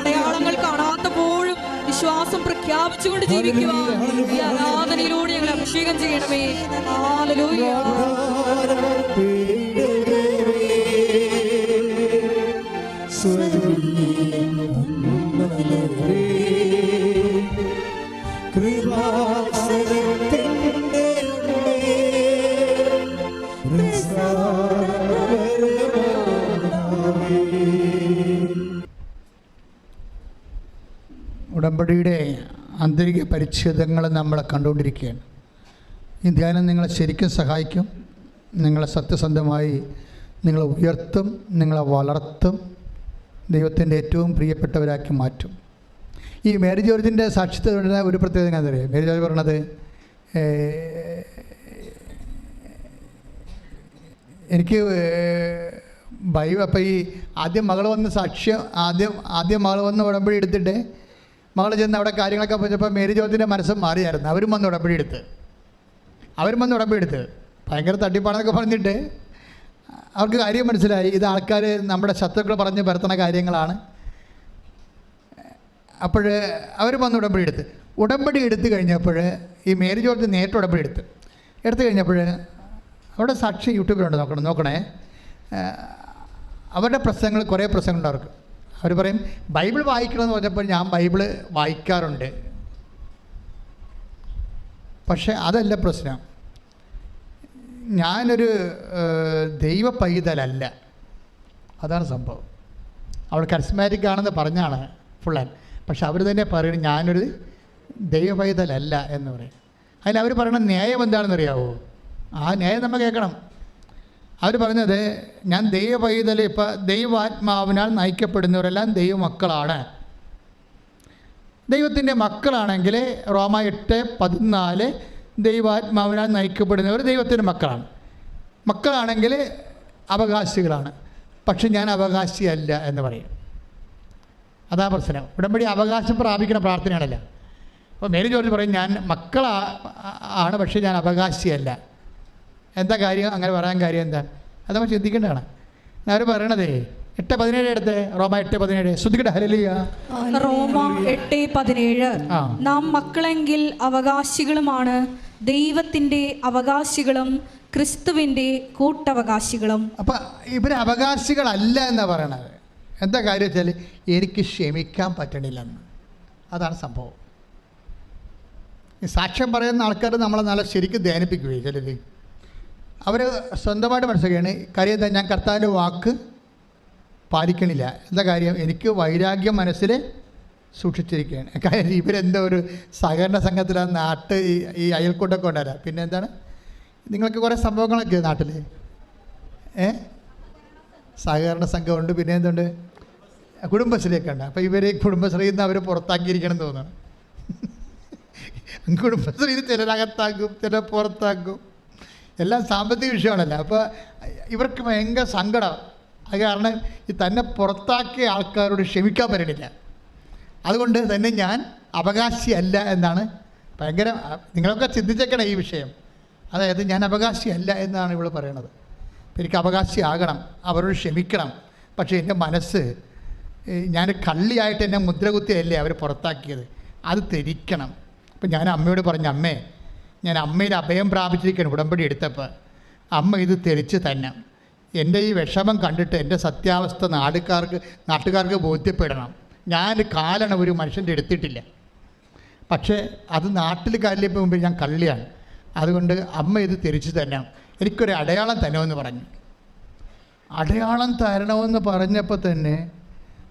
അടയാളങ്ങൾ കാണാത്തപ്പോഴും വിശ്വാസം പ്രഖ്യാപിച്ചുകൊണ്ട് ജീവിക്കുക. ഈ ആരാധനയിലൂടെ ഞങ്ങൾ അഭിഷേകം ചെയ്യണമേ. ഹാലലൂയ ഉടമ്പടിയുടെ ആന്തരിക പരിച്ഛേദങ്ങൾ നമ്മൾ കണ്ടുകൊണ്ടിരിക്കുകയാണ്. ഈ ധ്യാനം നിങ്ങളെ ശരിക്കും സഹായിക്കും. നിങ്ങളെ സത്യസന്ധമായി നിങ്ങളെ ഉയർത്തും നിങ്ങളെ വളർത്തും ദൈവത്തിന്റെ ഏറ്റവും പ്രിയപ്പെട്ടവരാക്കി മാറ്റും. ഈ മേരി ജോർജിന്റെ സാക്ഷ്യത്തിലുള്ള ഒരു പ്രത്യേകത ഞാൻ തരേ. മേരി ജോർജ് പറഞ്ഞത് എനിക്ക് ബൈബ് അപ്പം ഈ ആദ്യം മകൾ വന്ന് സാക്ഷ്യം ആദ്യം ആദ്യം മകൾ വന്ന് ഉടമ്പടി എടുത്തിട്ട് മകൾ ചെന്ന് അവിടെ കാര്യങ്ങളൊക്കെ പറഞ്ഞപ്പോൾ മേരി ജോത്തിന്റെ മനസ്സും മാറിയായിരുന്നു. അവരും വന്ന് ഉടമ്പടി എടുത്ത്. അവരും വന്ന് ഉടമ്പടി എടുത്ത്. ഭയങ്കര തട്ടിപ്പാണെന്നൊക്കെ പറഞ്ഞിട്ട് അവർക്ക് കാര്യം മനസ്സിലായി. ഇത് ആൾക്കാർ നമ്മുടെ ശത്രുക്കൾ പറഞ്ഞ് പരത്തണ കാര്യങ്ങളാണ്. അപ്പോൾ അവർ വന്ന് ഉടമ്പടി എടുത്ത്. ഉടമ്പടി എടുത്തു കഴിഞ്ഞപ്പോൾ ഈ മേരി ജോർജ് നേരിട്ട് ഉടമ്പടി എടുത്ത്. എടുത്തു കഴിഞ്ഞപ്പോൾ അവിടെ സാക്ഷി യൂട്യൂബിലുണ്ട്. നോക്കണം നോക്കണേ. അവരുടെ പ്രസംഗങ്ങൾ കുറേ പ്രശ്നങ്ങളുണ്ട് അവർക്ക്. അവർ പറയും ബൈബിൾ വായിക്കണമെന്ന് പറഞ്ഞപ്പോൾ ഞാൻ ബൈബിൾ വായിക്കാറുണ്ട്. പക്ഷേ അതല്ല പ്രശ്നം. ഞാനൊരു ദൈവ പൈതലല്ല അതാണ് സംഭവം. അവൾ കരിസ്മാറ്റിക് ആണെന്ന് പറഞ്ഞാണ് ഫുള്ളൻ. പക്ഷെ അവർ തന്നെ പറയുന്നത് ഞാനൊരു ദൈവ പൈതലല്ല എന്ന് പറയും. അതിൽ അവർ പറയുന്ന ന്യായം എന്താണെന്ന് അറിയാവോ ആ ന്യായം നമ്മൾ കേൾക്കണം. അവർ പറഞ്ഞത് ഞാൻ ദൈവ പൈതൽ ഇപ്പം ദൈവാത്മാവിനാൽ നയിക്കപ്പെടുന്നവരെല്ലാം ദൈവമക്കളാണ്. ദൈവത്തിന്റെ മക്കളാണെങ്കിൽ റോമ എട്ട് പതിനാല് ദൈവാത്മാവിനാൽ നയിക്കപ്പെടുന്നവർ ദൈവത്തിന്റെ മക്കളാണ്. മക്കളാണെങ്കിൽ അവകാശികളാണ്. പക്ഷെ ഞാൻ അവകാശിയല്ല എന്ന് പറയും. അതാ പ്രശ്നം. ഉടമ്പടി അവകാശം പ്രാപിക്കുന്ന പ്രാർത്ഥനയാണല്ല. അപ്പോൾ മേരി ജോർജ് പറയും ഞാൻ മക്കളാണ് പക്ഷേ ഞാൻ അവകാശിയല്ല എന്താ കാര്യം? അങ്ങനെ പറയാൻ കാര്യം എന്താ? അത് നമ്മൾ ചിന്തിക്കേണ്ടതാണ്. അവർ പറയണതേ എട്ട് പതിനേഴ് എടുത്ത്? റോമ എട്ട് പതിനേഴ്. ശ്രദ്ധിക്കട്ടെ ഹരലിയ റോമ എട്ട് പതിനേഴ്. നാം മക്കളെങ്കിൽ അവകാശികളുമാണ്. ദൈവത്തിന്റെ അവകാശികളും ക്രിസ്തുവിന്റെ കൂട്ടവകാശികളും. അപ്പം ഇവർ അവകാശികളല്ല എന്നാണ് പറയണത്. എന്താ കാര്യം വെച്ചാൽ എനിക്ക് ക്ഷമിക്കാൻ പറ്റണില്ലെന്ന്. അതാണ് സംഭവം. ഈ സാക്ഷ്യം പറയുന്ന ആൾക്കാർ നമ്മളെ നല്ല ശരിക്കും ധ്യാനിപ്പിക്കുകയും ചിലർ അവർ സ്വന്തമായിട്ട് മനസ്സിലാക്കുകയാണ് കാര്യം എന്താ ഞാൻ കർത്താവിന്റെ വാക്ക് പാലിക്കണില്ല. എന്താ കാര്യം? എനിക്ക് വൈരാഗ്യം മനസ്സിൽ സൂക്ഷിച്ചിരിക്കുകയാണ്. കാര്യം ഇവരെന്തോ ഒരു സഹകരണ സംഘത്തിലാണ് നാട്ട് ഈ ഈ അയൽക്കൂട്ടൊക്കെ ഉണ്ടാരാ പിന്നെ എന്താണ്? നിങ്ങൾക്ക് കുറേ സംഭവങ്ങളൊക്കെ നാട്ടിൽ ഏ? സഹകരണ സംഘമുണ്ട്. പിന്നെ എന്തുണ്ട്? കുടുംബശ്രീയൊക്കെ ഉണ്ട്. അപ്പോൾ ഇവരെ കുടുംബശ്രീയിൽ നിന്ന് അവർ പുറത്താക്കിയിരിക്കണം എന്ന് തോന്നുന്നു. കുടുംബശ്രീയിൽ ചിലരകത്താക്കും ചിലർ പുറത്താക്കും. എല്ലാം സാമ്പത്തിക വിഷയമാണല്ലോ. അപ്പോൾ ഇവർക്ക് ഭയങ്കര സങ്കടം. അത് കാരണം ഈ തന്നെ പുറത്താക്കിയ ആൾക്കാരോട് ക്ഷമിക്കാൻ പറ്റണില്ല. അതുകൊണ്ട് തന്നെ ഞാൻ അവകാശിയല്ല എന്നാണ് ഭയങ്കര നിങ്ങളൊക്കെ ചിന്തിച്ചേക്കണം ഈ വിഷയം. അതായത് ഞാൻ അവകാശിയല്ല എന്നാണ് ഇവിടെ പറയണത്. എനിക്ക് അവകാശിയാകണം അവരോട് ക്ഷമിക്കണം. പക്ഷേ എന്റെ മനസ്സ് ഞാൻ കള്ളിയായിട്ട് എന്നെ മുദ്രകുത്തിയല്ലേ അവർ പുറത്താക്കിയത്. അത് തിരിക്കണം അപ്പം ഞാൻ അമ്മയോട് പറഞ്ഞു അമ്മേ ഞാൻ അമ്മയിൽ അഭയം പ്രാപിച്ചിരിക്കുകയാണ് ഉടമ്പടി എടുത്തപ്പോൾ. അമ്മ ഇത് തെളിച്ച് തന്നെ എന്റെ ഈ വിഷമം കണ്ടിട്ട് എന്റെ സത്യാവസ്ഥ നാടുകാർക്ക് നാട്ടുകാർക്ക് ബോധ്യപ്പെടണം. ഞാൻ കാലണ ഒരു മനുഷ്യന്റെ എടുത്തിട്ടില്ല. പക്ഷേ അത് നാട്ടിൽ കാര്യപ്പോൾ മുമ്പ് ഞാൻ കള്ളിയാണ്. അതുകൊണ്ട് അമ്മ ഇത് തിരിച്ചു തരണം എനിക്കൊരു അടയാളം തരണമെന്ന് പറഞ്ഞു. അടയാളം തരണമെന്ന് പറഞ്ഞപ്പോൾ തന്നെ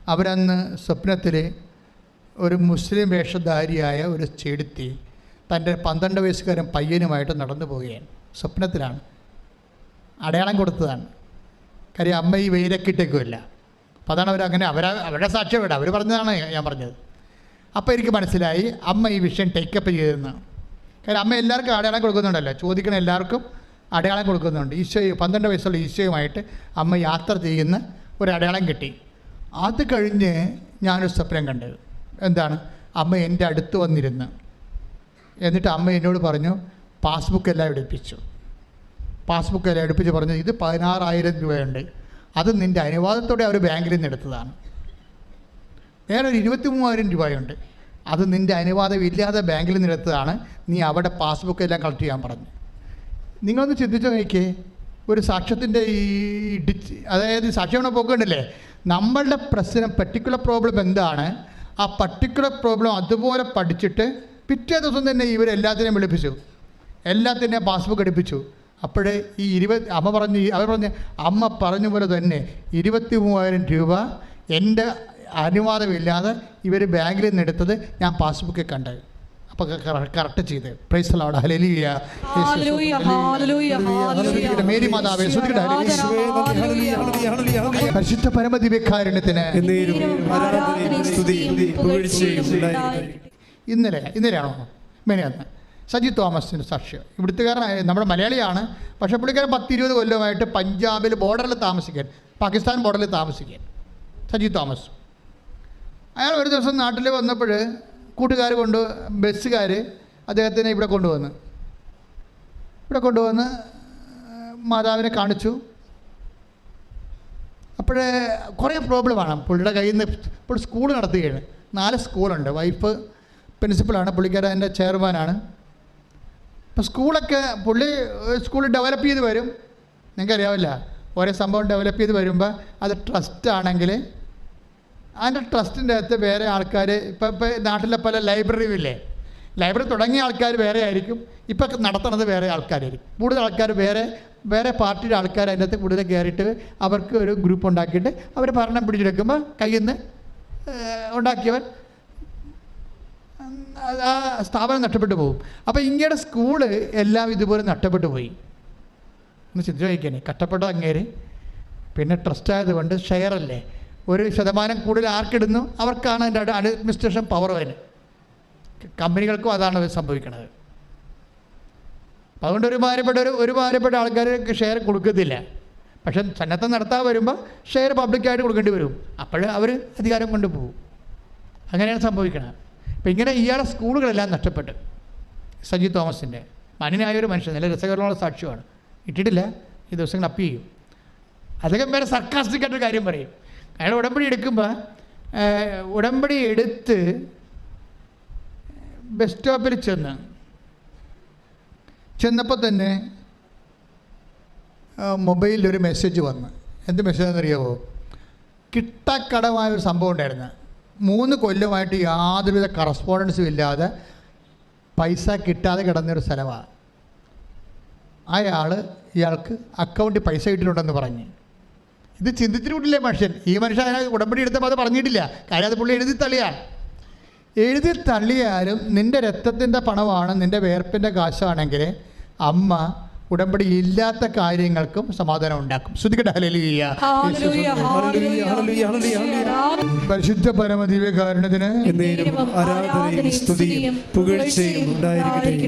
അവരന്ന് സ്വപ്നത്തിൽ ഒരു മുസ്ലിം വേഷധാരിയായ ഒരു ചെടുത്തി തന്റെ പന്ത്രണ്ട് വയസ്സുകാരൻ പയ്യനുമായിട്ട് നടന്നു പോവുകയാണ്. സ്വപ്നത്തിലാണ്. അടയാളം കൊടുത്തതാണ്. കാര്യം അമ്മ ഈ വെയിലക്കിട്ടേക്കുമില്ല അപ്പോൾ അതാണ് അവരങ്ങനെ അവർ അവരുടെ സാക്ഷ്യം വിടാം അവർ പറഞ്ഞതാണ് ഞാൻ പറഞ്ഞത്. അപ്പോൾ എനിക്ക് മനസ്സിലായി അമ്മ ഈ വിഷയം ടേക്കപ്പ് ചെയ്തെന്ന്. കാര്യം അമ്മ എല്ലാവർക്കും അടയാളം കൊടുക്കുന്നുണ്ടല്ലോ. ചോദിക്കണ എല്ലാവർക്കും അടയാളം കൊടുക്കുന്നുണ്ട്. ഈശോ പന്ത്രണ്ട് വയസ്സുള്ള ഈശോയുമായിട്ട് അമ്മ യാത്ര ചെയ്യുന്ന ഒരു അടയാളം കിട്ടി. അത് കഴിഞ്ഞ് ഞാനൊരു സ്വപ്നം കണ്ടത്. എന്താണ്? അമ്മ എന്റെ അടുത്ത് വന്നിരുന്ന് എന്നിട്ട് അമ്മ എന്നോട് പറഞ്ഞു പാസ്ബുക്ക് എല്ലാം എടുപ്പിച്ചു. പാസ്ബുക്ക് എല്ലാം എടുപ്പിച്ച് പറഞ്ഞു ഇത് പതിനാറായിരം രൂപയുണ്ട്. അത് നിന്റെ അനുവാദത്തോടെ അവർ ബാങ്കിൽ നിന്ന് എടുത്തതാണ്. വേറെ ഒരു ഇരുപത്തി മൂവായിരം രൂപയുണ്ട്. അത് നിന്റെ അനുവാദം ഇല്ലാതെ ബാങ്കിൽ നിന്ന് എടുത്തതാണ്. നീ അവിടെ പാസ്ബുക്ക് എല്ലാം കളക്ട് ചെയ്യാൻ പറഞ്ഞു. നിങ്ങളൊന്ന് ചിന്തിച്ചു നോക്കിയേ ഒരു സാക്ഷ്യത്തിന്റെ ഈ ഡിച്ച് അതായത് സാക്ഷ്യമാണ് പോക്കുണ്ടല്ലേ? നമ്മളുടെ പ്രശ്നം പർട്ടിക്കുലർ പ്രോബ്ലം എന്താണ്? ആ പർട്ടിക്കുലർ പ്രോബ്ലം അതുപോലെ പഠിച്ചിട്ട് പിറ്റേ ദിവസം തന്നെ ഇവരെല്ലാത്തിനെയും വിളിപ്പിച്ചു. എല്ലാത്തിന്റെയും പാസ്ബുക്ക് എടുപ്പിച്ചു. അപ്പോഴേ ഈ ഇരുപത് അമ്മ പറഞ്ഞു അവർ പറഞ്ഞ് അമ്മ പറഞ്ഞ പോലെ തന്നെ ഇരുപത്തി മൂവായിരം രൂപ എന്റെ അനുവാദമില്ലാതെ ഇവർ ബാങ്കിൽ നിന്ന് എടുത്തത് ഞാൻ പാസ്ബുക്കിൽ കണ്ടത് അപ്പോൾ കറക്റ്റ് ചെയ്ത്. പ്രൈസ് ലോഡ് മേരി മാതാവേ. പരിശുദ്ധ പരമദിവ്യകാരുണ്യത്തിന് ഇന്നലെ ഇന്നലെയാണോ? മെനിയാന്ന് സജി തോമസിന്റെ സാക്ഷ്യം. ഇവിടുത്തുകാരനായ നമ്മുടെ മലയാളിയാണ്. പക്ഷേ പുള്ളിക്കാരൻ പത്തിരുപത് കൊല്ലമായിട്ട് പഞ്ചാബിൽ ബോർഡറിൽ താമസിക്കാൻ പാകിസ്ഥാൻ ബോർഡറിൽ താമസിക്കാൻ. സജി തോമസ്. അയാൾ ഒരു ദിവസം നാട്ടിൽ വന്നപ്പോൾ കൂട്ടുകാർ കൊണ്ട് ബസ്സുകാർ അദ്ദേഹത്തിനെ ഇവിടെ കൊണ്ടുവന്ന് ഇവിടെ കൊണ്ടുവന്ന് മാതാവിനെ കാണിച്ചു. അപ്പോഴേ കുറേ പ്രോബ്ലമാണ് പുള്ളിയുടെ കയ്യിൽ നിന്ന് ഇപ്പോൾ സ്കൂൾ നടത്തുകയാണ്. നാല് സ്കൂളുണ്ട് വൈഫ് പ്രിൻസിപ്പളാണ് പുള്ളിക്കാരൻ എന്റെ ചെയർമാനാണ്. അപ്പോൾ സ്കൂളൊക്കെ പുള്ളി സ്കൂൾ ഡെവലപ്പ് ചെയ്ത് വരും. നിങ്ങൾക്കറിയാവില്ല ഓരോ സംഭവം ഡെവലപ്പ് ചെയ്ത് വരുമ്പോൾ അത് ട്രസ്റ്റ് ആണെങ്കിൽ അതിന്റെ ട്രസ്റ്റിന്റെ അകത്ത് വേറെ ആൾക്കാർ ഇപ്പം ഇപ്പോൾ നാട്ടിലെ പല ലൈബ്രറിയും ഇല്ലേ ലൈബ്രറി തുടങ്ങിയ ആൾക്കാർ വേറെ ആയിരിക്കും ഇപ്പം നടത്തുന്നത് വേറെ ആൾക്കാരായിരിക്കും. കൂടുതൽ ആൾക്കാർ വേറെ വേറെ പാർട്ടിയുടെ ആൾക്കാർ അതിന്റെ അകത്ത് കൂടുതൽ കയറിയിട്ട് അവർക്ക് ഒരു ഗ്രൂപ്പ് ഉണ്ടാക്കിയിട്ട് അവർ ഭരണം പിടിച്ചെടുക്കുമ്പോൾ കയ്യിൽ നിന്ന് ഉണ്ടാക്കിയവൻ ആ സ്ഥാപനം നഷ്ടപ്പെട്ടു പോകും. അപ്പോൾ ഇന്ത്യയുടെ സ്കൂൾ എല്ലാം ഇതുപോലെ നഷ്ടപ്പെട്ടു പോയി. ഒന്ന് ചിന്തിച്ച് നോക്കിയാണേ കഷ്ടപ്പെട്ട അങ്ങേര്? പിന്നെ ട്രസ്റ്റ് ആയതുകൊണ്ട് ഷെയർ അല്ലേ? ഒരു ശതമാനം കൂടുതൽ ആർക്കിടുന്നു അവർക്കാണ് അതിന്റെ അഡ്മിനിസ്ട്രേഷൻ പവർ അതിന്. കമ്പനികൾക്കും അതാണ് സംഭവിക്കുന്നത് അതുകൊണ്ട് ഒരു ഭാരപ്പെട്ട ഒരു ഒരു ഭാരപ്പെട്ട ആൾക്കാർ ഷെയർ കൊടുക്കത്തില്ല. പക്ഷെ സന്നദ്ധം നടത്താൻ വരുമ്പോൾ ഷെയർ പബ്ലിക്കായിട്ട് കൊടുക്കേണ്ടി വരും. അപ്പോൾ അവർ അധികാരം കൊണ്ടുപോകും. അങ്ങനെയാണ് സംഭവിക്കുന്നത് അപ്പം ഇങ്ങനെ ഇയാളെ സ്കൂളുകളെല്ലാം നഷ്ടപ്പെട്ടു. സജി തോമസിന്റെ മാന്യനായ ഒരു മനുഷ്യൻ നല്ല രസകരമുള്ള സാക്ഷ്യമാണ്. ഇട്ടിട്ടില്ല ഈ ദിവസങ്ങൾ അപ്പ് ചെയ്യും. അദ്ദേഹം വേറെ സർക്കാസ്റ്റിക്കായിട്ടൊരു കാര്യം പറയും. അയാൾ ഉടമ്പടി എടുക്കുമ്പോൾ ഉടമ്പടി എടുത്ത് ബസ് സ്റ്റോപ്പിൽ ചെന്ന് ചെന്നപ്പോൾ തന്നെ മൊബൈലിൽ ഒരു മെസ്സേജ് വന്ന്. എന്ത് മെസ്സേജ് എന്നറിയാമോ കിട്ടക്കടമായ ഒരു സംഭവം ഉണ്ടായിരുന്നു. മൂന്ന് കൊല്ലമായിട്ട് യാതൊരുവിധ കറസ്പോണ്ടൻസും ഇല്ലാതെ പൈസ കിട്ടാതെ കിടന്നൊരു സ്ഥലമാണ്. അയാൾ ഇയാൾക്ക് അക്കൗണ്ടിൽ പൈസ കിട്ടിയിട്ടുണ്ടെന്ന് പറഞ്ഞ്. ഇത് ചിന്തിച്ചിട്ടില്ലേ മനുഷ്യൻ? ഈ മനുഷ്യൻ അതിനെ ഉടമ്പടി എടുത്തപ്പോൾ അത് പറഞ്ഞിട്ടില്ല. കാര്യം അത് പുള്ളി എഴുതി തള്ളിയാൽ. എഴുതി തള്ളിയാലും നിന്റെ രക്തത്തിന്റെ പണമാണ് നിന്റെ വേർപ്പിന്റെ കാശാണെങ്കിൽ അമ്മ ഉടമ്പടി ഇല്ലാത്ത കാര്യങ്ങൾക്കും സമാധാനം ഉണ്ടാക്കും. പരിശുദ്ധ പരമദിവ്യകാരണത്തിന്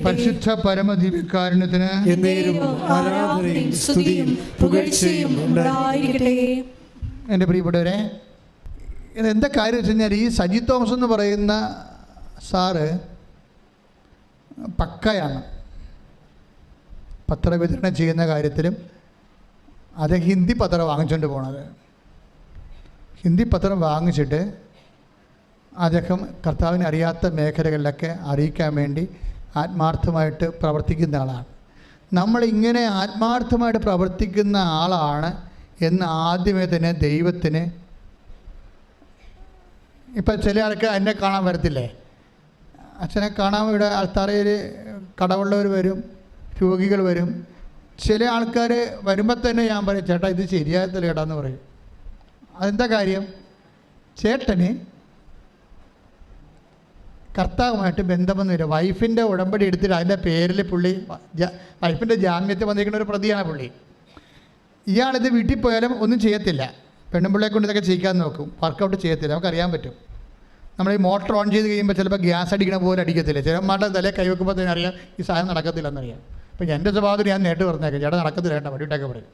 പരിശുദ്ധ പരമദിവ്യകാരണത്തിന് എന്റെ പ്രിയപ്പെട്ടവരെ ഇത് എന്താ കാര്യം വെച്ച് കഴിഞ്ഞാൽ ഈ സജി തോമസ് എന്ന് പറയുന്ന സാറ് പക്കയാണ്. പത്രവിതരണം ചെയ്യുന്ന കാര്യത്തിലും അത് ഹിന്ദി പത്രം വാങ്ങിച്ചുകൊണ്ട് പോണത്. ഹിന്ദി പത്രം വാങ്ങിച്ചിട്ട് അദ്ദേഹം കർത്താവിനെ അറിയാത്ത മേഖലകളിലൊക്കെ അറിയിക്കാൻ വേണ്ടി ആത്മാർത്ഥമായിട്ട് പ്രവർത്തിക്കുന്ന ആളാണ്. നമ്മളിങ്ങനെ ആത്മാർത്ഥമായിട്ട് പ്രവർത്തിക്കുന്ന ആളാണ് എന്ന് ആദ്യമേ തന്നെ ദൈവത്തിന് ഇപ്പം ചില ആൾക്ക് എന്നെ കാണാൻ വരത്തില്ലേ? അച്ഛനെ കാണാൻ ഇവിടെ അൾത്താറയിൽ കടവുള്ളവർ വരും. രോഗികൾ വരും. ചില ആൾക്കാർ വരുമ്പോൾ തന്നെ ഞാൻ പറയും ചേട്ടാ ഇത് ശരിയാകത്തില്ല ചേട്ടാ എന്ന് പറയും. അതെന്താ കാര്യം? ചേട്ടന് കർത്താവുമായിട്ട് ബന്ധമൊന്നുമില്ല വൈഫിന്റെ ഉടമ്പടി എടുത്തിട്ട് അതിന്റെ പേരിൽ പുള്ളി വൈഫിന്റെ ജാമ്യത്തിൽ വന്നിരിക്കുന്ന ഒരു പ്രതിയാണ് പുള്ളി. ഇയാളിത് വീട്ടിൽ പോയാലും ഒന്നും ചെയ്യത്തില്ല. പെണ്ണുമ്പിള്ളയെ കൊണ്ട് ഇതൊക്കെ ചെയ്യിക്കാൻ നോക്കും. വർക്കൗട്ട് ചെയ്യത്തില്ല. നമുക്കറിയാൻ പറ്റും. നമ്മൾ ഈ മോട്ടർ ഓൺ ചെയ്ത് കഴിയുമ്പോൾ ചിലപ്പോൾ ഗ്യാസ് അടിക്കണ പോലെ അടിക്കത്തില്ല. ചിലന്മാരുടെ തല കൈവെക്കുമ്പോൾ തന്നെ അറിയാം ഈ സാധനം നടക്കത്തില്ലെന്നറിയാം അപ്പം എന്റെ സ്വഭാവത്തിൽ ഞാൻ നേട്ട് പറഞ്ഞേക്കാം. ചേട്ടാ നടക്കത്തില്ല ചേട്ടാ വടിയിട്ടൊക്കെ പറയും.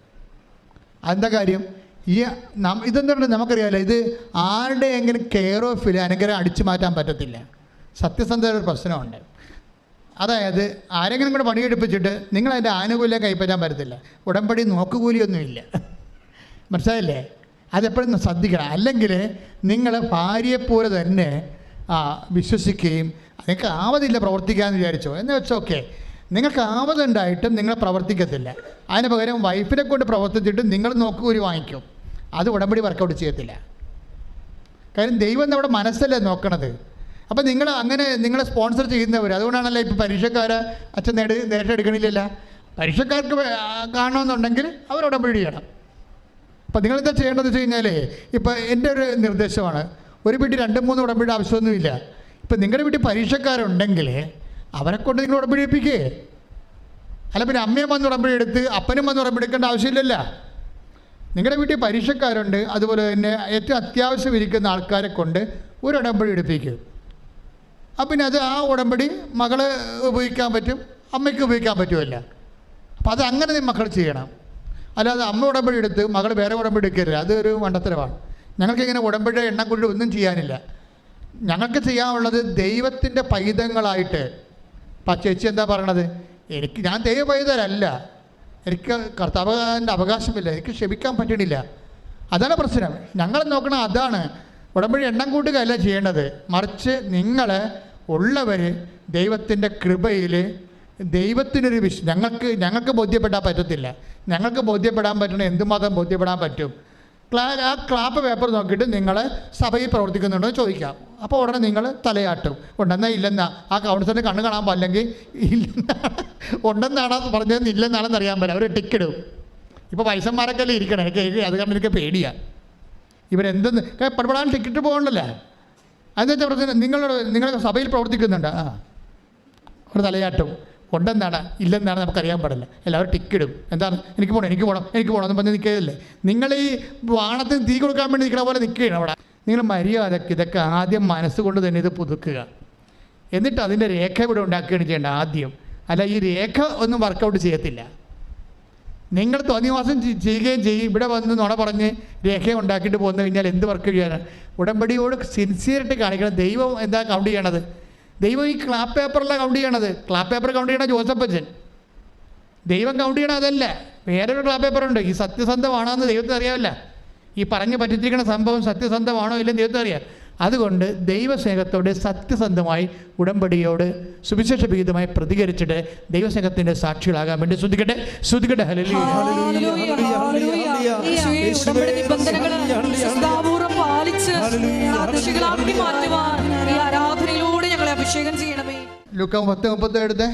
അതെന്താ കാര്യം? ഈ നം ഇതെന്തുകൊണ്ട് നമുക്കറിയാമല്ലോ ഇത് ആരുടെയെങ്കിലും കെയർ ഓഫ് ഇല്ല അനുഗ്രഹം അടിച്ചു മാറ്റാൻ പറ്റത്തില്ല. സത്യസന്ധത ഒരു പ്രശ്നമുണ്ട്. അതായത് ആരെങ്കിലും കൂടെ പണിയെടുപ്പിച്ചിട്ട് നിങ്ങൾ അതിന്റെ ആനുകൂല്യം കൈപ്പറ്റാൻ പറ്റത്തില്ല. ഉടമ്പടി നോക്കുകൂലിയൊന്നുമില്ല. മനസ്സിലായില്ലേ? അതെപ്പോഴും ശ്രദ്ധിക്കണം. അല്ലെങ്കിൽ നിങ്ങൾ ഭാര്യയെപ്പോലെ തന്നെ വിശ്വസിക്കുകയും നിങ്ങൾക്ക് ആവതില്ല പ്രവർത്തിക്കാമെന്ന് വിചാരിച്ചോ? എന്ന് വെച്ചാൽ ഓക്കെ. നിങ്ങൾക്ക് ആവതുണ്ടായിട്ടും നിങ്ങൾ പ്രവർത്തിക്കത്തില്ല. അതിന് പകരം വൈഫിനെ കൊണ്ട് പ്രവർത്തിച്ചിട്ട് നിങ്ങൾ നോക്കുകൂലി വാങ്ങിക്കും. അത് ഉടമ്പടി വർക്കൗട്ട് ചെയ്യത്തില്ല. കാര്യം ദൈവം നമ്മുടെ മനസ്സല്ലേ നോക്കണത്. അപ്പം നിങ്ങൾ അങ്ങനെ നിങ്ങളെ സ്പോൺസർ ചെയ്യുന്നവർ അതുകൊണ്ടാണല്ലോ ഇപ്പോൾ പരീക്ഷക്കാരെ അച്ഛൻ നേടി നേരിട്ടെടുക്കണില്ലല്ല പരീക്ഷക്കാർക്ക് കാണണമെന്നുണ്ടെങ്കിൽ അവർ ഉടമ്പടി ചെയ്യണം അപ്പം നിങ്ങളെന്താ ചെയ്യേണ്ടതെന്ന് വെച്ച് കഴിഞ്ഞാൽ ഇപ്പം എന്റെ ഒരു നിർദ്ദേശമാണ്. ഒരു വീട്ടിൽ രണ്ട് മൂന്ന് ഉടമ്പടി ആവശ്യമൊന്നുമില്ല. ഇപ്പം നിങ്ങളുടെ വീട്ടിൽ പരീക്ഷക്കാരുണ്ടെങ്കിൽ അവരെ കൊണ്ട് നിങ്ങൾ ഉടമ്പടി എടുപ്പിക്കേ അല്ല പിന്നെ അമ്മയും വന്ന് ഉടമ്പടി എടുത്ത് അപ്പനും വന്ന് ഉടമ്പടി എടുക്കേണ്ട ആവശ്യമില്ലല്ല. നിങ്ങളുടെ വീട്ടിൽ പരീക്ഷക്കാരുണ്ട് അതുപോലെ തന്നെ ഏറ്റവും അത്യാവശ്യം ഇരിക്കുന്ന ആൾക്കാരെ കൊണ്ട് ഒരു ഉടമ്പടി എടുപ്പിക്കും. അപ്പം പിന്നെ അത് ആ ഉടമ്പടി മകൾ ഉപയോഗിക്കാൻ പറ്റും അമ്മയ്ക്ക് ഉപയോഗിക്കാൻ പറ്റുമല്ല. അപ്പം അത് അങ്ങനെ നീ മക്കൾ ചെയ്യണം. അല്ലാതെ അമ്മ ഉടമ്പടി എടുത്ത് മകൾ വേറെ ഉടമ്പടി എടുക്കരുത് അതൊരു മണ്ടത്തരമാണ്. ഞങ്ങൾക്ക് ഇങ്ങനെ ഉടമ്പടി എണ്ണം കൊണ്ട് ഒന്നും ചെയ്യാനില്ല. ഞങ്ങൾക്ക് ചെയ്യാനുള്ളത് ദൈവത്തിന്റെ പൈതങ്ങളായിട്ട് ചേച്ചി എന്താ പറയണത്? എനിക്ക് ഞാൻ ദൈവ പൈതലല്ല എനിക്ക് കർത്താവിന്റെ അവകാശമില്ല. എനിക്ക് ക്ഷമിക്കാൻ പറ്റണില്ല. അതാണ് പ്രശ്നം. ഞങ്ങൾ നോക്കണ അതാണ്. ഉടമ്പടി എണ്ണം കൂട്ടുകയല്ല ചെയ്യേണ്ടത്. മറിച്ച് നിങ്ങൾ ഉള്ളവർ ദൈവത്തിന്റെ കൃപയിൽ ദൈവത്തിനൊരു വിശ്വ ഞങ്ങൾക്ക് ഞങ്ങൾക്ക് ബോധ്യപ്പെടാൻ പറ്റത്തില്ല. ഞങ്ങൾക്ക് ബോധ്യപ്പെടാൻ പറ്റണ എന്തുമാത്രം ബോധ്യപ്പെടാൻ പറ്റും? ക്ലാ ആ ക്ലാപ്പ് പേപ്പർ നോക്കിയിട്ട് നിങ്ങൾ സഭയിൽ പ്രവർത്തിക്കുന്നുണ്ടോ എന്ന് ചോദിക്കാം. അപ്പോൾ ഉടനെ നിങ്ങൾ തലയാട്ടും. ഉണ്ടെന്നാ ഇല്ലെന്നാ? ആ കൗൺസിലിന്റെ കണ്ണ് കാണാൻ പാടില്ലെങ്കിൽ ഇല്ലെന്നാണ്. ഉണ്ടെന്നാണോ പറഞ്ഞതെന്ന് ഇല്ലെന്നാണെന്ന് അറിയാൻ പറ്റില്ല അവർ ടിക്കിടും ഇപ്പോൾ പൈസന്മാരൊക്കെ അല്ലേ ഇരിക്കണം? എനിക്ക് അത് കാരണം എനിക്ക് പേടിയാണ് ഇവരെന്തെന്ന്? പടപെടാൻ ടിക്കറ്റ് പോകണ്ടല്ലേ? അതെന്ന് വെച്ചാൽ പ്രശ്നം? നിങ്ങളോട് നിങ്ങൾ സഭയിൽ പ്രവർത്തിക്കുന്നുണ്ട്. ആ. ഒരു തലയാട്ടും. ഉണ്ടെന്നാണ് ഇല്ലെന്നാണ് നമുക്കറിയാൻ പാടില്ല. എല്ലാവരും ടിക്കിടും. എന്താണ്? എനിക്ക് പോകണം എനിക്ക് പോകണം എനിക്ക് പോകണം എന്ന് പറഞ്ഞ് നിൽക്കുകയല്ലേ നിങ്ങൾ ഈ വാണത്തിന് തീ കൊടുക്കാൻ വേണ്ടി നിൽക്കണ പോലെ നിൽക്കുകയാണ് അവിടെ. നിങ്ങൾ മര്യാദയ്ക്ക് ഇതൊക്കെ ആദ്യം മനസ്സുകൊണ്ട് തന്നെ ഇത് പുതുക്കുക. എന്നിട്ട് അതിന്റെ രേഖ ഇവിടെ ഉണ്ടാക്കുകയാണ് ചെയ്യേണ്ടത് ആദ്യം. അല്ല ഈ രേഖ ഒന്നും വർക്കൗട്ട് ചെയ്യത്തില്ല. നിങ്ങൾ തോന്നിവാസം ചെയ്യുകയും ചെയ്യും. ഇവിടെ വന്ന് നുണ പറഞ്ഞ് രേഖ ഉണ്ടാക്കിയിട്ട് പോന്നു കഴിഞ്ഞാൽ എന്ത് വർക്ക് ചെയ്യാനാണ് ഉടമ്പടിയോട് സിൻസിയറിറ്റി കാണിക്കണം. ദൈവം എന്താ കൗണ്ട് ചെയ്യണത്? ദൈവം ഈ ക്ലാപ്പ് പേപ്പറിലാണ് കൗണ്ട് ചെയ്യണത്. ക്ലാപ്പ് പേപ്പർ കൗണ്ട് ചെയ്യണ ജോസഫ് അച്ഛൻ. ദൈവം കൗണ്ട് ചെയ്യണ അതല്ല. വേറൊരു ക്ലാപ്പ് പേപ്പറുണ്ട് ഈ സത്യസന്ധമാണോ എന്ന് ദൈവത്തിന് അറിയാമല്ല. ഈ പറഞ്ഞ് പറ്റിച്ചിരിക്കുന്ന സംഭവം സത്യസന്ധമാണോ ഇല്ലെന്ന് ദൈവത്തിന് അറിയാം. അതുകൊണ്ട് ദൈവസ്നേഹത്തോട് സത്യസന്ധമായി ഉടമ്പടിയോട് സുവിശേഷ വിഹിതമായി പ്രതികരിച്ചിട്ട് ദൈവസ്നേഹത്തിന്റെ സാക്ഷികളാകാൻ വേണ്ടി ശ്രദ്ധിക്കട്ടെ. ശ്രദ്ധിക്കട്ടെ. പാലിച്ച് സാക്ഷികളാക്കി മാറ്റുവാൻ ഈ ഞങ്ങളെ അഭിഷേകം ചെയ്യണമേ. ലുക്ക പത്ത് മുപ്പത്തേഴ് എടുത്തേ?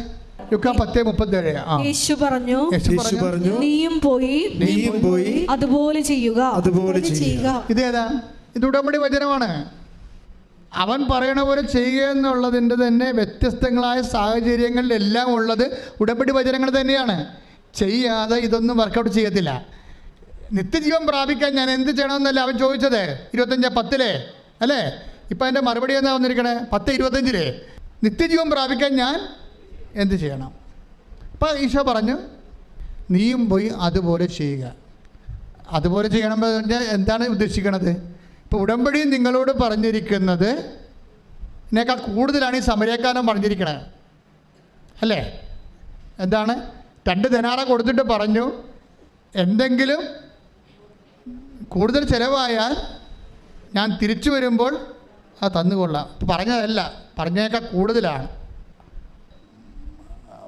ലുക്ക പത്ത് മുപ്പത്തേഴ് ആ. യേശു പറഞ്ഞു യേശു പറഞ്ഞു. നീയും പോയി നീയും പോയി അതുപോലെ ചെയ്യുക അതുപോലെ ചെയ്യുക. ഇതേതാ? ഇത് ഉടമ്പടി വചനമാണ്. അവൻ പറയണ പോലെ ചെയ്യുക എന്നുള്ളതിന്റെ തന്നെ വ്യത്യസ്തങ്ങളായ സാഹചര്യങ്ങളിലെല്ലാം ഉള്ളത് ഉടമ്പടി വചനങ്ങൾ തന്നെയാണ്. ചെയ്യാതെ ഇതൊന്നും വർക്കൗട്ട് ചെയ്യത്തില്ല. നിത്യജീവൻ പ്രാപിക്കാൻ ഞാൻ എന്ത് ചെയ്യണമെന്നല്ല അവൻ ചോദിച്ചത്? ഇരുപത്തഞ്ച് പത്തിലെ അല്ലേ? ഇപ്പം എന്റെ മറുപടി എന്നാ വന്നിരിക്കണേ? പത്ത് ഇരുപത്തഞ്ചിലേ. നിത്യജീവൻ പ്രാപിക്കാൻ ഞാൻ എന്ത് ചെയ്യണം? അപ്പം ഈശോ പറഞ്ഞു നീയും പോയി അതുപോലെ ചെയ്യുക. അതുപോലെ ചെയ്യണം എന്ന് പറഞ്ഞാൽ എന്താണ് ഉദ്ദേശിക്കണത്? ഇപ്പോൾ ഉടമ്പടി നിങ്ങളോട് പറഞ്ഞിരിക്കുന്നത് ഇതിനേക്കാൾ കൂടുതലാണ് ഈ സമരക്കാരൻ പറഞ്ഞിരിക്കണത് അല്ലേ? എന്താണ്? രണ്ട് ധനാറ കൊടുത്തിട്ട് പറഞ്ഞു എന്തെങ്കിലും കൂടുതൽ ചിലവായാൽ ഞാൻ തിരിച്ചു വരുമ്പോൾ അത് തന്നുകൊള്ളാം പറഞ്ഞതല്ല പറഞ്ഞേക്കാൾ കൂടുതലാണ്.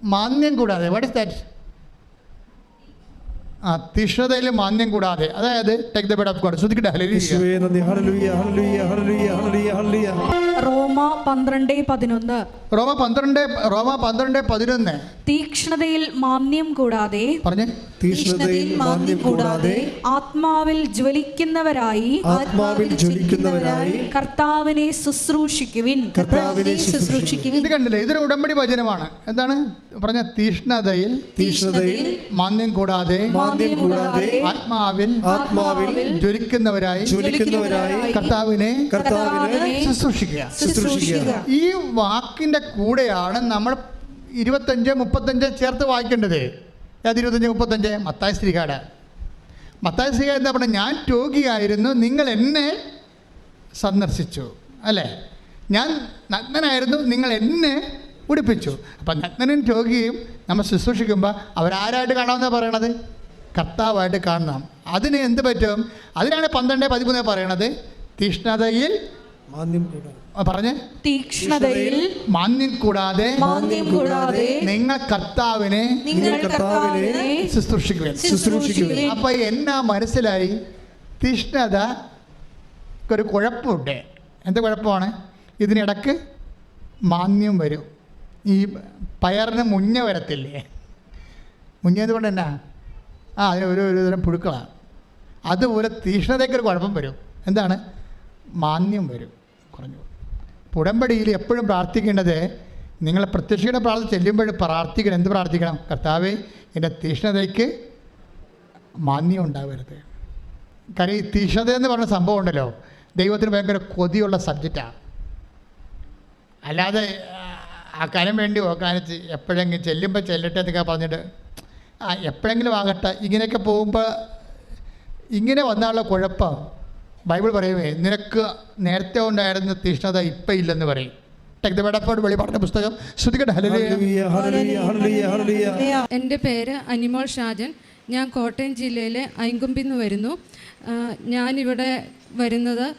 മാന്യം കൂടാതെ വാട്ട് ഇസ് ദാറ്റ് ആ തീഷ്ണതയിൽ മാന്യം കൂടാതെ അതായത് take the bed of God ശ്രദ്ധിക്കട്ടെ hallelujah hallelujah hallelujah hallelujah hallelujah hallelujah റോമ പന്ത്രണ്ട് പതിനൊന്ന്. റോമ പന്ത്രണ്ട് റോമ പന്ത്രണ്ട് പതിനൊന്ന്. തീക്ഷ്ണതയിൽ മാന്യം കൂടാതെ പറഞ്ഞേ. തീഷ്ണതയിൽ മാന്യം കൂടാതെ ആത്മാവിൽ ജ്വലിക്കുന്നവരായി ആത്മാവിൽ ജ്വലിക്കുന്നവരായി കർത്താവിനെ ശുശ്രൂഷിക്കുവിൻ. കർത്താവിനെ ശുശ്രൂഷിക്കുവിൻ. ഇത് കണ്ടില്ലേ? ഇതൊരു ഉടമ്പടി വചനമാണ്. എന്താണ്? പറഞ്ഞ തീഷ്ണതയിൽ തീഷ്ണതയിൽ മാന്യം കൂടാതെ മാന്യം കൂടാതെ ആത്മാവിൽ ആത്മാവിൽ ജ്വലിക്കുന്നവരായി ജ്വലിക്കുന്നവരായി കർത്താവിനെ കർത്താവിനെ ശുശ്രൂഷിക്കുക. ശുശ്രൂഷിക്കുക. ഈ വാക്കിന്റെ കൂടെയാണ് നമ്മൾ ഇരുപത്തഞ്ച് മുപ്പത്തഞ്ച് ചേർത്ത് വായിക്കേണ്ടത്. ഏത് ഇരുപത്തഞ്ച് മുപ്പത്തഞ്ച്? മത്തായ സ്ത്രീകാട്. മത്തായ സ്ത്രീക എന്താ പറഞ്ഞത്? ഞാൻ രോഗിയായിരുന്നു നിങ്ങൾ എന്നെ സന്ദർശിച്ചു അല്ലേ? ഞാൻ നഗ്നനായിരുന്നു നിങ്ങൾ എന്നെ ഉടുപ്പിച്ചു. അപ്പം നഗ്നനും രോഗിയും നമ്മൾ ശുശ്രൂഷിക്കുമ്പോൾ അവരാരായിട്ട് കാണാമെന്നാണ് പറയണത്? കർത്താവായിട്ട് കാണണം. അതിന് എന്ത് പറ്റും? അതിനാണ് പന്ത്രണ്ട് പതിമൂന്ന് പറയണത്. തീഷ്ണതയിൽ പറഞ്ഞ്. തീക്ഷ്ണതയിൽ മാന്യം കൂടാതെ മാന്യം കൂടാതെ നിങ്ങൾ കർത്താവിനെ നിങ്ങൾ കർത്താവിനെ ശുശ്രൂഷിക്കുവാൻ. ശുശ്രൂഷിക്കുവിൻ. അപ്പൊ എന്നാ മനസ്സിലായി? തീഷ്ണത ഒരു കുഴപ്പമുണ്ട്. എന്ത് കുഴപ്പമാണ്? ഇതിനിടക്ക് മാന്യം വരും. ഈ പയറിന് മുഞ്ഞ വരത്തില്ലേ? കൊണ്ട് എന്നാ ആ അതിന് ഒരു ഒരു തരം പുഴുക്കളാണ് അതുപോലെ തീഷ്ണതയ്ക്കൊരു കുഴപ്പം വരും. എന്താണ്? മാന്യം വരും. കുറഞ്ഞു പുടമ്പടിയിൽ എപ്പോഴും പ്രാർത്ഥിക്കേണ്ടത് നിങ്ങൾ പ്രത്യക്ഷയുടെ പ്രാർത്ഥന ചെല്ലുമ്പോൾ പ്രാർത്ഥിക്കണം. എന്ത് പ്രാർത്ഥിക്കണം? കർത്താവെ എന്റെ തീഷ്ണതയ്ക്ക് മാന്യം ഉണ്ടാവരുത്. കാര്യം ഈ തീഷ്ണത എന്ന് പറഞ്ഞ സംഭവം ഉണ്ടല്ലോ. ദൈവത്തിന് ഭയങ്കര കൊതിയുള്ള സബ്ജക്റ്റാണ് അല്ലാതെ ആ, കാലം വേണ്ടി ഓക്കാനിച്ച് എപ്പോഴെങ്കിലും ചെല്ലുമ്പോൾ ചെല്ലട്ടെ എന്നൊക്കെ പറഞ്ഞിട്ട് ആ എപ്പോഴെങ്കിലും ആകട്ടെ ഇങ്ങനെയൊക്കെ പോകുമ്പോൾ ഇങ്ങനെ വന്നാലുള്ള കുഴപ്പം. ബൈബിൾ പറയുമേ നിനക്ക് നേരത്തെ ഉണ്ടായിരുന്ന തീഷ്ണത ഇപ്പം ഇല്ലെന്ന് പറയും. ടെക് ദ വെടപ്പാട് വെളിപാടിന്റെ പുസ്തകം. ശ്രുതികട്ടെ ഹലേ ഹല്ലേലൂയ ഹല്ലേലൂയ ഹല്ലേലൂയ ഹല്ലേലൂയ. എന്റെ പേര് അനിമോൾ ഷാജൻ. ഞാൻ കോട്ടയം ജില്ലയിലെ ഐങ്കുമ്പിൽ നിന്ന് വരുന്നു ഞാനിവിടെ വരുന്നത്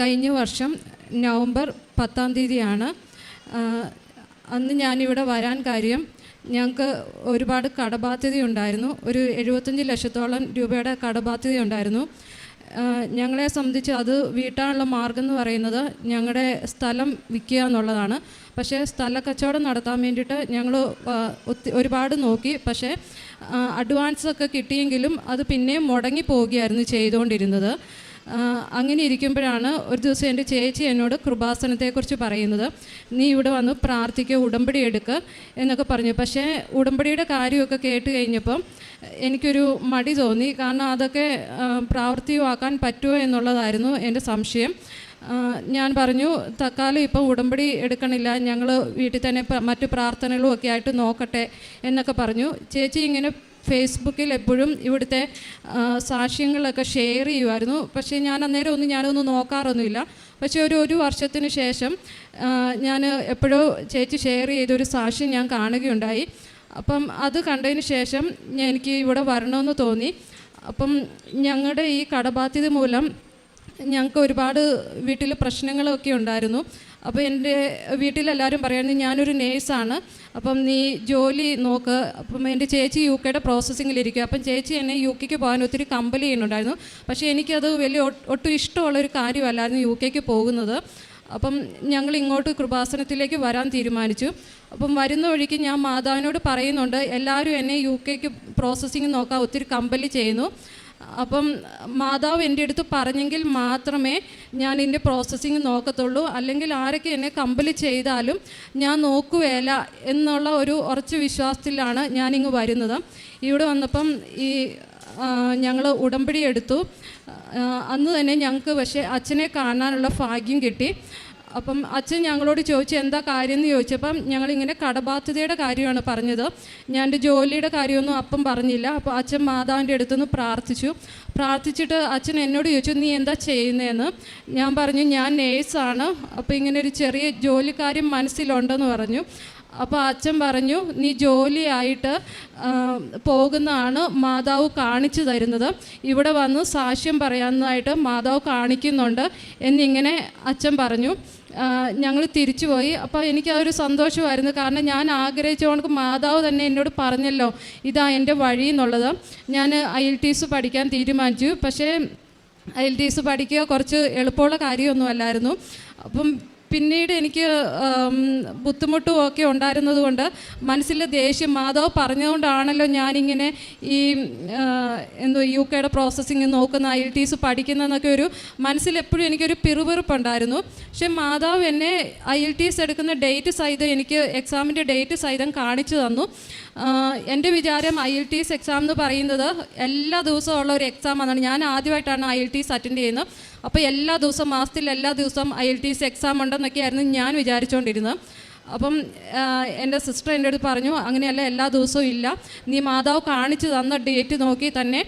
കഴിഞ്ഞ വർഷം നവംബർ പത്താം തീയതിയാണ്. അന്ന് ഞാനിവിടെ വരാൻ കാര്യം ഞങ്ങൾക്ക് ഒരുപാട് കടബാധ്യതയുണ്ടായിരുന്നു. ഒരു എഴുപത്തഞ്ച് ലക്ഷത്തോളം രൂപയുടെ കടബാധ്യതയുണ്ടായിരുന്നു. ഞങ്ങളെ സംബന്ധിച്ച് അത് വീട്ടാനുള്ള മാർഗം എന്ന് പറയുന്നത് ഞങ്ങളുടെ സ്ഥലം വിൽക്കുക എന്നുള്ളതാണ്. പക്ഷേ സ്ഥല കച്ചവടം നടത്താൻ വേണ്ടിയിട്ട് ഞങ്ങൾ ഒരുപാട് നോക്കി. പക്ഷേ അഡ്വാൻസ് ഒക്കെ കിട്ടിയെങ്കിലും അത് പിന്നെയും മുടങ്ങി പോവുകയായിരുന്നു ചെയ്തുകൊണ്ടിരുന്നത്. അങ്ങനെ ഇരിക്കുമ്പോഴാണ് ഒരു ദിവസം എന്റെ ചേച്ചി എന്നോട് കൃപാസനത്തെക്കുറിച്ച് പറയുന്നത്. നീ ഇവിടെ വന്ന് പ്രാർത്ഥിക്കുക ഉടമ്പടി എടുക്കുക എന്നൊക്കെ പറഞ്ഞു. പക്ഷേ ഉടമ്പടിയുടെ കാര്യമൊക്കെ കേട്ട് കഴിഞ്ഞപ്പം എനിക്കൊരു മടി തോന്നി. കാരണം അതൊക്കെ പ്രാവർത്തികമാക്കാൻ പറ്റുമോ എന്നുള്ളതായിരുന്നു എന്റെ സംശയം. ഞാൻ പറഞ്ഞു തക്കാലം ഇപ്പം ഉടമ്പടി എടുക്കണില്ല. ഞങ്ങൾ വീട്ടിൽ തന്നെ മറ്റു പ്രാർത്ഥനകളും ഒക്കെ ആയിട്ട് നോക്കട്ടെ എന്നൊക്കെ പറഞ്ഞു. ചേച്ചി ഇങ്ങനെ ഫേസ്ബുക്കിൽ എപ്പോഴും ഇവിടുത്തെ സാക്ഷ്യങ്ങളൊക്കെ ഷെയർ ചെയ്യുമായിരുന്നു. പക്ഷേ ഞാൻ അന്നേരം ഒന്നും ഞാനൊന്നും നോക്കാറൊന്നുമില്ല. പക്ഷേ ഒരു ഒരു വർഷത്തിന് ശേഷം ഞാൻ എപ്പോഴോ ചേച്ചി ഷെയർ ചെയ്തൊരു സാക്ഷ്യം ഞാൻ കാണുകയുണ്ടായി. അപ്പം അത് കണ്ടതിന് ശേഷം എനിക്ക് ഇവിടെ വരണമെന്ന് തോന്നി. അപ്പം ഞങ്ങളുടെ ഈ കടബാധ്യത മൂലം ഞങ്ങൾക്ക് ഒരുപാട് വീട്ടിൽ പ്രശ്നങ്ങളൊക്കെ ഉണ്ടായിരുന്നു. അപ്പോൾ എന്റെ വീട്ടിലെല്ലാവരും പറയുന്നത് ഞാനൊരു നേഴ്സാണ്. അപ്പം നീ ജോലി നോക്ക്. അപ്പം എന്റെ ചേച്ചി യു കെയുടെ പ്രോസസ്സിങ്ങിലിരിക്കുക അപ്പം ചേച്ചി എന്നെ യു കെക്ക് പോകാൻ ഒത്തിരി കമ്പൽ ചെയ്യുന്നുണ്ടായിരുന്നു. പക്ഷേ എനിക്കത് വലിയ ഒട്ടും ഇഷ്ടമുള്ളൊരു കാര്യമല്ലായിരുന്നു യു കെക്ക് പോകുന്നത്. അപ്പം ഞങ്ങൾ ഇങ്ങോട്ട് കൃപാസനത്തിലേക്ക് വരാൻ തീരുമാനിച്ചു. അപ്പം വരുന്ന വഴിക്ക് ഞാൻ മാതാവിനോട് പറയുന്നുണ്ട് എല്ലാവരും എന്നെ യു കെക്ക് പ്രോസസ്സിങ് നോക്കാൻ ഒത്തിരി കമ്പൽ ചെയ്യുന്നു. അപ്പം മാതാവ് എന്റെ അടുത്ത് പറഞ്ഞെങ്കിൽ മാത്രമേ ഞാൻ ഇതിന്റെ പ്രോസസ്സിങ് നോക്കത്തുള്ളൂ. അല്ലെങ്കിൽ ആരൊക്കെ എന്നെ കമ്പലി ചെയ്താലും ഞാൻ നോക്കുകയില്ല എന്നുള്ള ഒരു ഉറച്ച വിശ്വാസത്തിലാണ് ഞാനിങ്ങ് വരുന്നത്. ഇവിടെ വന്നപ്പം ഈ ഞങ്ങൾ ഉടമ്പടി എടുത്തു. അന്ന് തന്നെ ഞങ്ങൾക്ക് പക്ഷേ അച്ഛനെ കാണാനുള്ള ഭാഗ്യം കിട്ടി. അപ്പം അച്ഛൻ ഞങ്ങളോട് ചോദിച്ചു എന്താ കാര്യം എന്ന് ചോദിച്ചപ്പം ഞങ്ങളിങ്ങനെ കടബാധ്യതയുടെ കാര്യമാണ് പറഞ്ഞത്. ഞാൻ എന്റെ ജോലിയുടെ കാര്യമൊന്നും അപ്പം പറഞ്ഞില്ല. അപ്പോൾ അച്ഛൻ മാതാവിന്റെ അടുത്തുനിന്ന് പ്രാർത്ഥിച്ചു. പ്രാർത്ഥിച്ചിട്ട് അച്ഛൻ എന്നോട് ചോദിച്ചു നീ എന്താ ചെയ്യുന്നതെന്ന് ഞാൻ പറഞ്ഞു ഞാൻ നേഴ്സാണ് അപ്പോൾ ഇങ്ങനെ ഒരു ചെറിയ ജോലിക്കാര്യം മനസ്സിലുണ്ടെന്ന് പറഞ്ഞു. അപ്പോൾ അച്ഛൻ പറഞ്ഞു നീ ജോലിയായിട്ട് പോകുന്നതാണ് മാതാവ് കാണിച്ചു തരുന്നത്. ഇവിടെ വന്ന് സാക്ഷ്യം പറയാനായിട്ട് മാതാവ് കാണിക്കുന്നുണ്ട്. എന്നിങ്ങനെ അച്ഛൻ പറഞ്ഞു ഞങ്ങൾ തിരിച്ചുപോയി. അപ്പോൾ എനിക്ക് അതൊരു സന്തോഷമായിരുന്നു. കാരണം ഞാൻ ആഗ്രഹിച്ചുകൊണ്ട് മാതാവ് തന്നെ എന്നോട് പറഞ്ഞല്ലോ ഇതാ എന്റെ വഴി എന്നുള്ളത്. ഞാൻ ഐ എൽ ടി എസ് പഠിക്കാൻ തീരുമാനിച്ചു. പക്ഷേ ഐ എൽ ടി എസ് പഠിക്കുക കുറച്ച് എളുപ്പമുള്ള കാര്യമൊന്നുമല്ലായിരുന്നു. അപ്പം പിന്നീട് എനിക്ക് ബുദ്ധിമുട്ടും ഒക്കെ ഉണ്ടായിരുന്നത് കൊണ്ട് മനസ്സിൽ ദേഷ്യം മാധവ് പറഞ്ഞതുകൊണ്ടാണല്ലോ ഞാനിങ്ങനെ ഈ എന്തോ യു കെയുടെ പ്രോസസ്സിങ് നോക്കുന്ന ഐ എൽ ടി എസ് പഠിക്കുന്നതെന്നൊക്കെ ഒരു മനസ്സിലെപ്പോഴും എനിക്കൊരു പിറുപിറുപ്പുണ്ടായിരുന്നു. പക്ഷേ മാധവ് എന്നെ ഐ എൽ ടി എസ് എടുക്കുന്ന ഡേറ്റ് സഹിതം എനിക്ക് എക്സാമിന്റെ ഡേറ്റ് സഹിതം കാണിച്ചു തന്നു. എന്റെ വിചാരം I L T S exam എന്ന് പറയുന്നത് എല്ലാ ദിവസവും ഉള്ള ഒരു എക്സാം ആണ്. ഞാൻ ആദ്യമായിട്ടാണ് I L T S attend ചെയ്യുന്നത്. അപ്പോൾ എല്ലാ ദിവസവും മാസത്തിൽ എല്ലാ ദിവസവും I L T S exam ഉണ്ടെന്നൊക്കെയായിരുന്നു ഞാൻ വിചാരിച്ചുകൊണ്ടിരുന്നത്. അപ്പം എന്റെ സിസ്റ്റർ എന്റെ അടുത്ത് പറഞ്ഞു അങ്ങനെയല്ല എല്ലാ ദിവസവും ഇല്ല. നീ മാതാവ് കാണിച്ചു തന്ന ഡേറ്റ് നോക്കി തന്നെ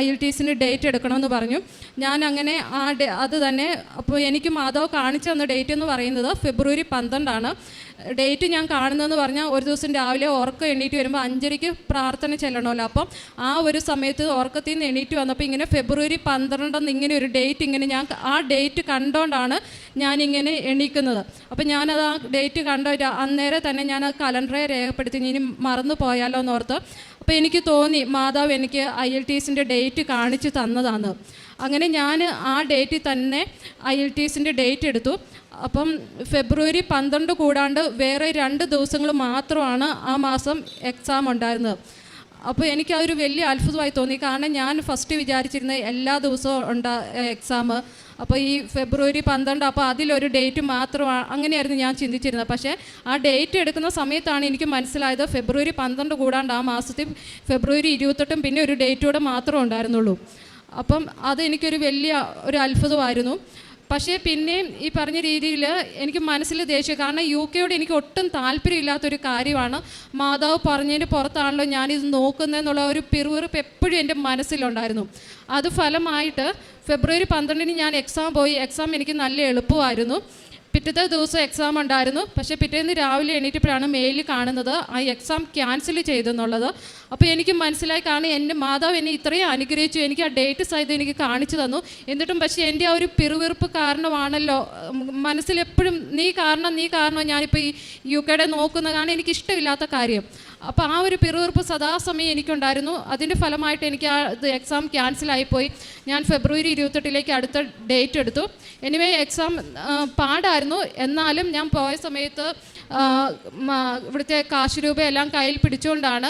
ഐ എൽ ടി ഡേറ്റ് എടുക്കണമെന്ന് പറഞ്ഞു. ഞാൻ അങ്ങനെ ആ അത് തന്നെ അപ്പോൾ എനിക്ക് മാതാവ് കാണിച്ചു തന്ന ഡേറ്റ് എന്ന് പറയുന്നത് ഫെബ്രുവരി പന്ത്രണ്ടാണ്. ഡേറ്റ് ഞാൻ കാണുന്നതെന്ന് പറഞ്ഞാൽ ഒരു ദിവസം രാവിലെ ഉറക്കം എണീറ്റ് വരുമ്പോൾ അഞ്ചരയ്ക്ക് പ്രാർത്ഥന ചെല്ലണമല്ലോ. അപ്പം ആ ഒരു സമയത്ത് ഉറക്കത്തിൽ നിന്ന് എണീറ്റ് വന്നപ്പോൾ ഇങ്ങനെ ഫെബ്രുവരി പന്ത്രണ്ടെന്ന് ഇങ്ങനെ ഒരു ഡേറ്റ് ഇങ്ങനെ ഞാൻ ആ ഡേറ്റ് കണ്ടുകൊണ്ടാണ് ഞാനിങ്ങനെ എണീക്കുന്നത്. അപ്പം ഞാനത് ആ ഡേറ്റ് കണ്ട അന്നേരം തന്നെ ഞാൻ ആ കലണ്ടറെ രേഖപ്പെടുത്തി. ഇനി മറന്നു പോയാലോ എന്നോർത്ത് അപ്പോൾ എനിക്ക് തോന്നി മാതാവ് എനിക്ക് ഐ എൽ ടി എസിന്റെ ഡേറ്റ് കാണിച്ച് തന്നതാണ് അങ്ങനെ ഞാൻ ആ ഡേറ്റിൽ തന്നെ ഐ എൽ ടി എസിന്റെ ഡേറ്റ് എടുത്തു. അപ്പം ഫെബ്രുവരി പന്ത്രണ്ട് കൂടാണ്ട് വേറെ രണ്ട് ദിവസങ്ങൾ മാത്രമാണ് ആ മാസം എക്സാം ഉണ്ടായിരുന്നത്. അപ്പോൾ എനിക്ക് അതൊരു വലിയ അത്ഭുതമായി തോന്നി. കാരണം ഞാൻ ഫസ്റ്റ് വിചാരിച്ചിരുന്ന എല്ലാ ദിവസവും ഉണ്ടാ എക്സാം അപ്പോൾ ഈ ഫെബ്രുവരി പന്ത്രണ്ട് അപ്പോൾ അതിലൊരു ഡേറ്റ് മാത്രമാണ് അങ്ങനെയായിരുന്നു ഞാൻ ചിന്തിച്ചിരുന്നത്. പക്ഷേ ആ ഡേറ്റ് എടുക്കുന്ന സമയത്താണ് എനിക്ക് മനസ്സിലായത് ഫെബ്രുവരി പന്ത്രണ്ട് കൂടാണ്ട് ആ മാസത്തിൽ ഫെബ്രുവരി ഇരുപത്തെട്ടും പിന്നെ ഒരു ഡേറ്റ് കൂടെ മാത്രമേ ഉണ്ടായിരുന്നുള്ളൂ. അപ്പം അത് എനിക്കൊരു വലിയ ഒരു അത്ഭുതമായിരുന്നു. പക്ഷേ പിന്നെയും ഈ പറഞ്ഞ രീതിയിൽ എനിക്ക് മനസ്സിൽ ദേഷ്യം കാരണം യു കെയോട് എനിക്ക് ഒട്ടും താല്പര്യമില്ലാത്തൊരു കാര്യമാണ്. മാതാവ് പറഞ്ഞതിന് പുറത്താണല്ലോ ഞാനിത് നോക്കുന്നതെന്നുള്ള ഒരു പിറുവിറുപ്പ് എപ്പോഴും എന്റെ മനസ്സിലുണ്ടായിരുന്നു. അത് ഫലമായിട്ട് ഫെബ്രുവരി പന്ത്രണ്ടിന് ഞാൻ എക്സാം പോയി. എക്സാം എനിക്ക് നല്ല എളുപ്പമായിരുന്നു. പിറ്റത്തെ ദിവസം എക്സാം ഉണ്ടായിരുന്നു. പക്ഷേ പിറ്റേന്ന് രാവിലെ എണീറ്റപ്പോഴാണ് മെയിൽ കാണുന്നത്. ആ എക്സാം ക്യാൻസൽ ചെയ്തെന്നുള്ളത് അപ്പോൾ എനിക്ക് മനസ്സിലായി കാരണം എന്റെ മാതാവ് എന്നെ ഇത്രയും അനുഗ്രഹിച്ചു. എനിക്ക് ആ ഡേറ്റ് സഹിതം എനിക്ക് കാണിച്ചു തന്നു. എന്നിട്ടും പക്ഷേ എന്റെ ആ ഒരു പിറുവിറുപ്പ് കാരണമാണല്ലോ. മനസ്സിലെപ്പോഴും നീ കാരണം നീ കാരണം ഞാനിപ്പോൾ ഈ യു കെയുടെ നോക്കുന്ന കാരണം എനിക്ക് ഇഷ്ടമില്ലാത്ത കാര്യം. അപ്പോൾ ആ ഒരു പിറുവിറുപ്പ് സദാസമയം എനിക്കുണ്ടായിരുന്നു. അതിന്റെ ഫലമായിട്ട് എനിക്ക് ആ എക്സാം ക്യാൻസലായിപ്പോയി ഞാൻ ഫെബ്രുവരി ഇരുപത്തെട്ടിലേക്ക് അടുത്ത ഡേറ്റ് എടുത്തു. എനിവേ എക്സാം പാടായിരുന്നു. എന്നാലും ഞാൻ പോയ സമയത്ത് ഇവിടുത്തെ കാശ് രൂപയെല്ലാം കയ്യിൽ പിടിച്ചുകൊണ്ടാണ്.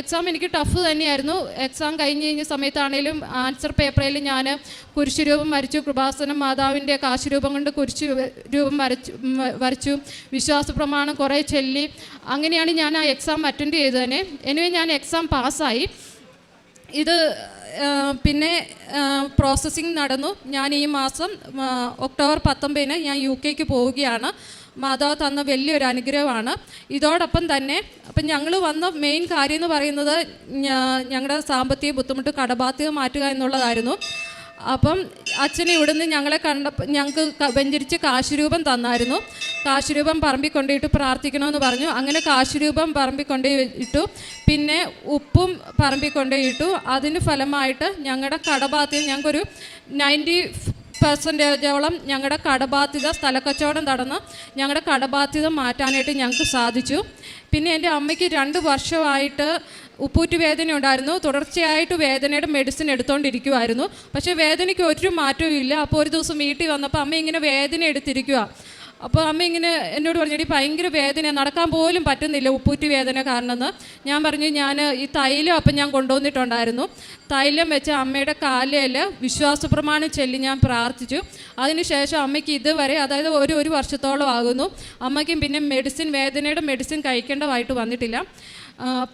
എക്സാം എനിക്ക് ടഫ് തന്നെയായിരുന്നു. എക്സാം കഴിഞ്ഞ് കഴിഞ്ഞ സമയത്താണേലും ആൻസർ പേപ്പറിൽ ഞാൻ കുരിശുരൂപം വരച്ചു കൃപാസനം മാതാവിന്റെ കാശ് രൂപം കൊണ്ട് കുരിശ് രൂപം വരച്ചു വരച്ചു വിശ്വാസ പ്രമാണം കുറേ ചൊല്ലി. അങ്ങനെയാണ് ഞാൻ ആ എക്സാം അറ്റൻഡ് ചെയ്തത് തന്നെ. എനിവേ ഞാൻ എക്സാം പാസ്സായി ഇത് പിന്നെ പ്രോസസ്സിങ് നടന്നു. ഞാൻ ഈ മാസം ഒക്ടോബർ പത്തൊമ്പതിന് ഞാൻ യു കെക്ക് പോവുകയാണ്. മാതാവ് തന്ന വലിയൊരു അനുഗ്രഹമാണ്. ഇതോടൊപ്പം തന്നെ അപ്പം ഞങ്ങൾ വന്ന മെയിൻ കാര്യം എന്ന് പറയുന്നത് ഞങ്ങളുടെ സാമ്പത്തിക ബുദ്ധിമുട്ട് കടബാധ്യത മാറ്റുക എന്നുള്ളതായിരുന്നു. അപ്പം അച്ഛനെ ഇവിടുന്ന് ഞങ്ങളെ കണ്ടപ്പോൾ ഞങ്ങൾക്ക് വെഞ്ചരിച്ച് കാശുരൂപം തന്നായിരുന്നു. കാശുരൂപം പറമ്പിൽ കൊണ്ടുപോയിട്ട് പ്രാർത്ഥിക്കണമെന്ന് പറഞ്ഞു. അങ്ങനെ കാശുരൂപം പറമ്പിൽ കൊണ്ടുപോയി പിന്നെ ഉപ്പും പറമ്പിൽ കൊണ്ടുപോയി ഇട്ടു അതിന് ഫലമായിട്ട് ഞങ്ങളുടെ കടബാധ്യത ഞങ്ങൾക്കൊരു നയന്റി പെർസെന്റേജോളം ഞങ്ങളുടെ കടബാധ്യത സ്ഥലക്കച്ചവടം നടന്ന് ഞങ്ങളുടെ കടബാധ്യത മാറ്റാനായിട്ട് ഞങ്ങൾക്ക് സാധിച്ചു. പിന്നെ എന്റെ അമ്മയ്ക്ക് രണ്ട് വർഷമായിട്ട് ഉപ്പൂറ്റ് വേദന ഉണ്ടായിരുന്നു. തുടർച്ചയായിട്ട് വേദനയുടെ മെഡിസിൻ എടുത്തുകൊണ്ടിരിക്കുമായിരുന്നു പക്ഷേ വേദനയ്ക്ക് ഒരു മാറ്റവും ഇല്ല അപ്പോൾ ഒരു ദിവസം വീട്ടിൽ വന്നപ്പോൾ അമ്മ ഇങ്ങനെ വേദന എടുത്തിരിക്കുക അപ്പോൾ അമ്മ ഇങ്ങനെ എന്നോട് പറഞ്ഞു "എടീ, ഭയങ്കര വേദന നടക്കാൻ പോലും പറ്റുന്നില്ല ഉപ്പൂറ്റി വേദന കാരണമെന്ന്. ഞാൻ പറഞ്ഞു ഞാൻ ഈ തൈലം അപ്പം ഞാൻ കൊണ്ടുവന്നിട്ടുണ്ടായിരുന്നു. തൈലം വെച്ച് അമ്മയുടെ കാലയിൽ വിശ്വാസ പ്രമാണം ചൊല്ലി ഞാൻ പ്രാർത്ഥിച്ചു. അതിനുശേഷം അമ്മയ്ക്ക് ഇതുവരെ അതായത് ഒരു ഒരു വർഷത്തോളം ആകുന്നു. അമ്മയ്ക്കും പിന്നെ മെഡിസിൻ വേദനയുടെ മെഡിസിൻ കഴിക്കേണ്ടതായിട്ട് വന്നിട്ടില്ല.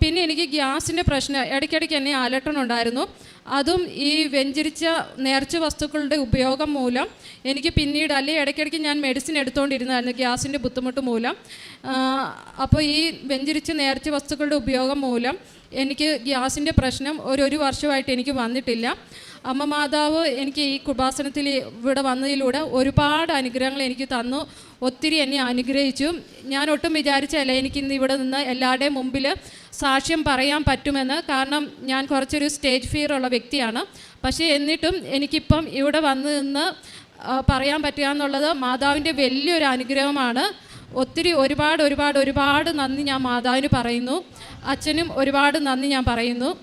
പിന്നെ എനിക്ക് ഗ്യാസിന്റെ പ്രശ്നം ഇടയ്ക്കിടയ്ക്ക് എന്നെ അലട്ടണുണ്ടായിരുന്നു. അതും ഈ വെഞ്ചരിച്ച നേർച്ച വസ്തുക്കളുടെ ഉപയോഗം മൂലം എനിക്ക് പിന്നീട് അല്ലെ ഇടയ്ക്കിടയ്ക്ക് ഞാൻ മെഡിസിൻ എടുത്തുകൊണ്ടിരുന്നായിരുന്നു ഗ്യാസിന്റെ ബുദ്ധിമുട്ട് മൂലം. അപ്പോൾ ഈ വെഞ്ചരിച്ച നേർച്ച വസ്തുക്കളുടെ ഉപയോഗം മൂലം എനിക്ക് ഗ്യാസിന്റെ പ്രശ്നം ഒരു ഒരു വർഷമായിട്ട് എനിക്ക് വന്നിട്ടില്ല. അമ്മ മാതാവ് എനിക്ക് ഈ കൃപാസനത്തിൽ ഇവിടെ വന്നതിലൂടെ ഒരുപാട് അനുഗ്രഹങ്ങൾ എനിക്ക് തന്നു ഒത്തിരി എന്നെ അനുഗ്രഹിച്ചു. ഞാൻ ഒട്ടും വിചാരിച്ചല്ല എനിക്ക് ഇന്ന് ഇവിടെ നിന്ന് എല്ലാവരുടെയും മുമ്പിൽ സാക്ഷ്യം പറയാൻ പറ്റുമെന്ന്. കാരണം ഞാൻ കുറച്ചൊരു സ്റ്റേജ് ഫിയർ ഉള്ള വ്യക്തിയാണ്. പക്ഷേ എന്നിട്ടും എനിക്കിപ്പം ഇവിടെ വന്ന് നിന്ന് പറയാൻ പറ്റുക എന്നുള്ളത് മാതാവിന്റെ വലിയൊരു അനുഗ്രഹമാണ്. ഒത്തിരി ഒരുപാട് ഒരുപാട് ഒരുപാട് നന്ദി ഞാൻ മാതാവിന് പറയുന്നു. അച്ഛനും ഒരുപാട് നന്ദി ഞാൻ പറയുന്നു.